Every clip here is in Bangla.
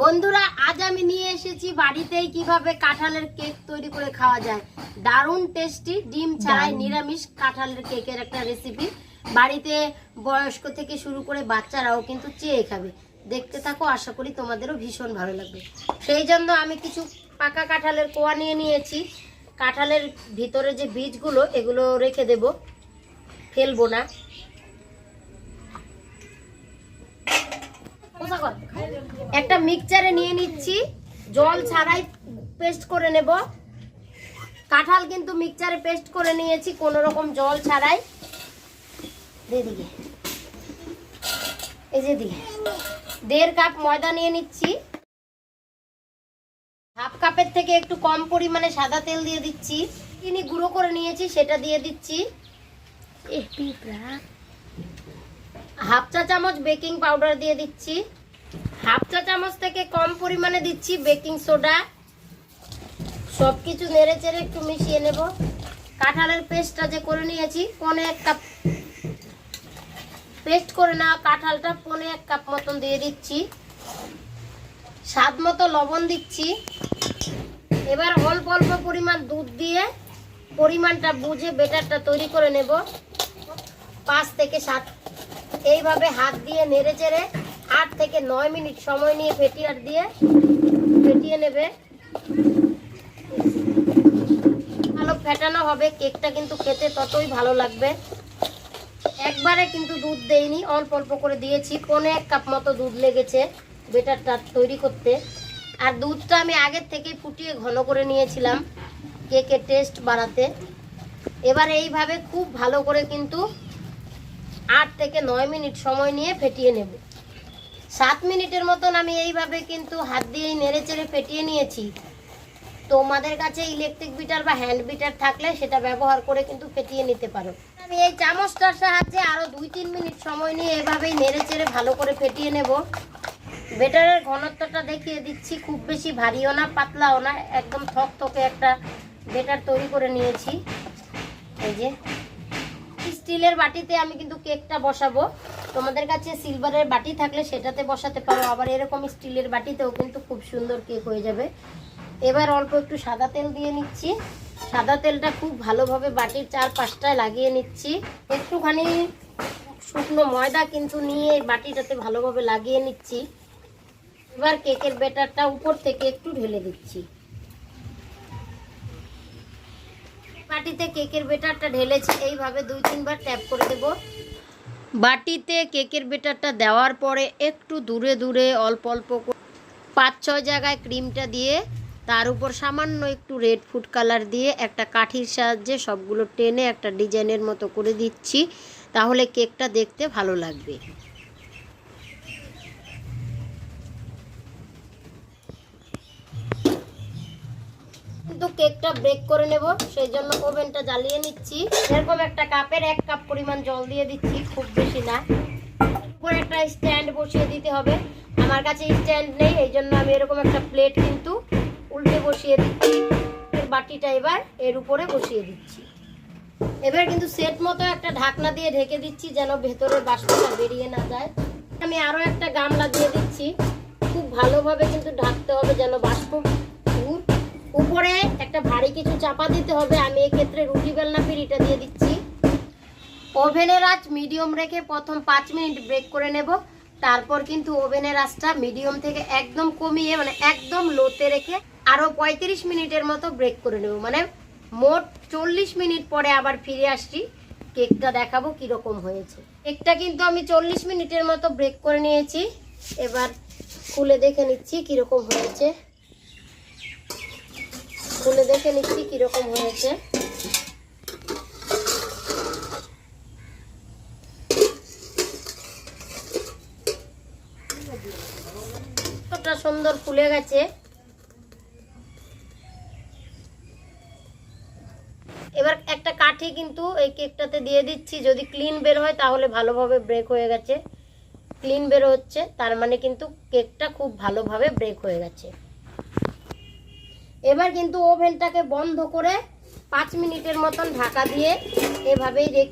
বন্ধুরা আজ আমি নিয়ে এসেছি বাড়িতেই কীভাবে কাঁঠালের কেক তৈরি করে খাওয়া যায়। দারুণ টেস্টি ডিম ছাড়াই নিরামিষ কাঁঠালের কেকের একটা রেসিপি বাড়িতে বয়স্ক থেকে শুরু করে বাচ্চারাও কিন্তু চেয়ে খাবে। দেখতে থাকো আশা করি তোমাদেরও ভীষণ ভালো লাগবে। সেই জন্য আমি কিছু পাকা কাঁঠালের কোয়া নিয়ে নিয়েছি। কাঁঠালের ভিতরে যে বীজগুলো এগুলো রেখে দেব। ফেলব না। একটা মিক্সচারে নিয়ে নিচ্ছি। জল ছাড়াই পেস্ট করে নেব। কাঁঠাল কিন্তু মিক্সচারে পেস্ট করে নিয়েছি কোনো রকম জল ছাড়াই। দিয়ে এই যে দিকে দেড় কাপ ময়দা নিয়ে নিচ্ছি। হাফ কাপের থেকে একটু কম পরিমাণে সাদা তেল দিয়ে দিচ্ছি। চিনি গুঁড়ো করে নিয়েছি সেটা দিয়ে দিচ্ছি। হাফ চা চামচ বেকিং পাউডার দিয়ে দিচ্ছি। হাফ চা চামচ থেকে কম পরিমাণে দিচ্ছি বেকিং সোডা। সব কিছু নেড়ে চেড়ে একটু মিশিয়ে নেব। কাঁঠালের পেস্টটা যে করে নিয়েছি, পনে এক কাপ। পেস্ট করে নেওয়া কাঁঠালটা পনে এক কাপ মতন দিয়ে দিচ্ছি। স্বাদ মতো লবণ দিচ্ছি। এবার অল্প অল্প পরিমাণ দুধ দিয়ে পরিমাণটা বুঝে বেটারটা তৈরি করে নেব। পাঁচ থেকে সাত। এইভাবে হাত দিয়ে নেড়ে চেড়ে আট থেকে নয় মিনিট সময় নিয়ে ফেটিয়ার দিয়ে ফেটিয়ে নেবে। ভালো ফেটানো হবে, কেকটা কিন্তু খেতে ততই ভালো লাগবে। একবারে কিন্তু দুধ দেইনি, অল্প অল্প করে দিয়েছি, পনে এক কাপ মতো দুধ লেগেছে বেটারটা তৈরি করতে। আর দুধটা আমি আগের থেকেই ফুটিয়ে ঘন করে নিয়েছিলাম কেকের টেস্ট বাড়াতে। এবার এইভাবে খুব ভালো করে কিন্তু আট থেকে নয় মিনিট সময় নিয়ে ফেটিয়ে নেব। সাত মিনিটের মতন আমি এইভাবে কিন্তু হাত দিয়েই নেড়ে চেড়ে ফেটিয়ে নিয়েছি। তোমাদের কাছে ইলেকট্রিক বিটার বা হ্যান্ড বিটার থাকলে সেটা ব্যবহার করে কিন্তু ফেটিয়ে নিতে পারো। আমি এই চামচটার সাহায্যে আরও দুই তিন মিনিট সময় নিয়ে এভাবেই নেড়ে চেড়ে ভালো করে ফেটিয়ে নেব। বেটারের ঘনত্বটা দেখিয়ে দিচ্ছি, খুব বেশি ভারীও না, পাতলাও না, একদম থকথকে একটা বেটার তৈরি করে নিয়েছি। এই যে স্টিলের বাটিতে আমি কিন্তু কেকটা বসাবো। তোমাদের কাছে সিলভারের বাটি থাকলে সেটাতে বসাতে পারো, আবার এরকম স্টিলের বাটিতেও কিন্তু খুব সুন্দর কেক হয়ে যাবে। এবার অল্প একটু সাদা তেল দিয়ে নিচ্ছি। সাদা তেলটা খুব ভালোভাবে বাটির চার পাঁচটায় লাগিয়ে নিচ্ছি। একটুখানি শুকনো ময়দা কিন্তু নিয়ে বাটিটাতে ভালোভাবে লাগিয়ে নিচ্ছি। এবার কেকের ব্যাটারটা উপর থেকে একটু ঢেলে দিচ্ছি। বাটিতে কেকের বেটারটা ঢেলেছি, এইভাবে দুই তিনবার ট্যাপ করে দেব। বাটিতে কেকের বেটারটা দেওয়ার পরে একটু দূরে দূরে অল্প অল্প পাঁচ ছয় জায়গায় ক্রিমটা দিয়ে, তার উপর সামান্য একটু রেড ফুড কালার দিয়ে একটা কাঠির সাহায্যে সবগুলো টেনে একটা ডিজাইনের মতো করে দিচ্ছি, তাহলে কেকটা দেখতে ভালো লাগবে। কিন্তু কেকটা ব্রেক করে নেব, সেই জন্য ওভেনটা জ্বালিয়ে নিচ্ছি। এরকম একটা কাপের এক কাপ পরিমাণ জল দিয়ে দিচ্ছি, খুব বেশি না। উপরে একটা স্ট্যান্ড বসিয়ে দিতে হবে। আমার কাছে স্ট্যান্ড নেই, এই জন্য আমি এরকম একটা প্লেট কিন্তু উল্টে বসিয়ে দিচ্ছি। বাটিটা এবার এর উপরে বসিয়ে দিচ্ছি। এবার কিন্তু সেট মতো একটা ঢাকনা দিয়ে ঢেকে দিচ্ছি, যেন ভেতরের বাষ্পটা বেরিয়ে না যায়। আমি আরও একটা গামলা দিয়ে দিচ্ছি। খুব ভালোভাবে কিন্তু ঢাকতে হবে যেন বাষ্প উপরে একটা ভারী কিছু চাপা দিতে হবে। আমি এক্ষেত্রে রুটি বেলনা পিড়িটা দিয়ে দিচ্ছি। ওভেনের আঁচ মিডিয়াম রেখে প্রথম পাঁচ মিনিট ব্রেক করে নেব। তারপর কিন্তু ওভেনের আঁচটা মিডিয়াম থেকে একদম কমিয়ে মানে একদম লোতে রেখে আরও পঁয়ত্রিশ মিনিটের মতো ব্রেক করে নেব। মানে মোট চল্লিশ মিনিট পরে আবার ফিরে আসছি। কেকটা দেখাবো কীরকম হয়েছে। কেকটা কিন্তু আমি চল্লিশ মিনিটের মতো ব্রেক করে নিয়েছি। এবার খুলে দেখে নিচ্ছি কীরকম হয়েছে। খুলে দেখে নিচ্ছি কীরকম হয়েছে। কতটা সুন্দর ফুলে গেছে। এবার একটা কাঠি কিন্তু এই কেকটাতে দিয়ে দিচ্ছি। যদি ক্লিন বের হয় তাহলে ভালোভাবে ব্রেক হয়ে গেছে। ক্লিন বের হচ্ছে, তার মানে কিন্তু কেকটা খুব ভালোভাবে ব্রেক হয়ে গেছে। এবার কিন্তু ওভেনটাকে বন্ধ করে পাঁচ মিনিটের মতন ঢাকা দিয়ে এভাবেই রেখ,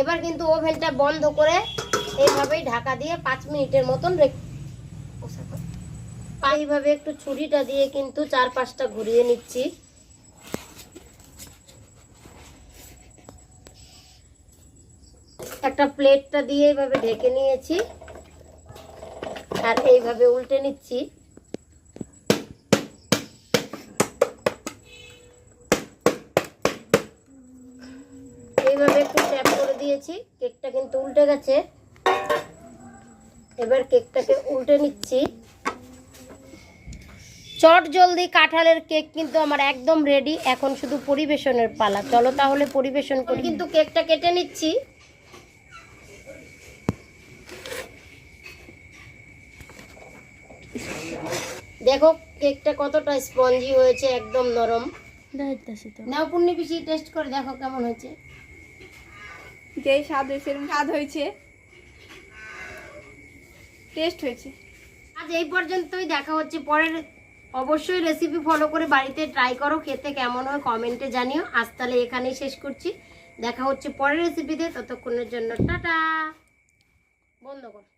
এবার কিন্তু ওভেনটা বন্ধ করে এভাবেই ঢাকা দিয়ে পাঁচ মিনিটের মতন রেখ, এইভাবে একটু ছুরিটা দিয়ে কিন্তু চার পাঁচটা ঘুরিয়ে নিচ্ছি। একটা প্লেটটা দিয়ে এইভাবে ঢেকে নিয়েছি। আর এইভাবে উল্টে নিচ্ছি এইভাবে একটু ট্যাপ করে দিয়েছি কেকটা কিন্তু উল্টে গেছে। এবার কেকটাকে উল্টে নিচ্ছি। চট জলদি কাঁঠালের কেক কিন্তু আমার একদম রেডি এখন শুধু পরিবেশনের পালা। চলো তাহলে পরিবেশন করি। কিন্তু কেকটা কেটে নিচ্ছি। দেখো কেকটা কতটা স্পঞ্জি হয়েছে একদম নরম। নাও পুণ্যি পিসি টেস্ট করে দেখো কেমন হয়েছে। যে স্বাদ হয়েছে, এরকম স্বাদ হয়েছে। টেস্ট হয়েছে। আজ এই পর্যন্তই, দেখা হচ্ছে পরের অবশ্যই রেসিপি ফলো করে বাড়িতে ট্রাই করো, খেতে কেমন হয় কমেন্টে জানিও। আজ তাহলে এখানেই শেষ করছি। দেখা হচ্ছে পরের রেসিপিতে ততক্ষণের জন্য টাটা। বন্ধ করো।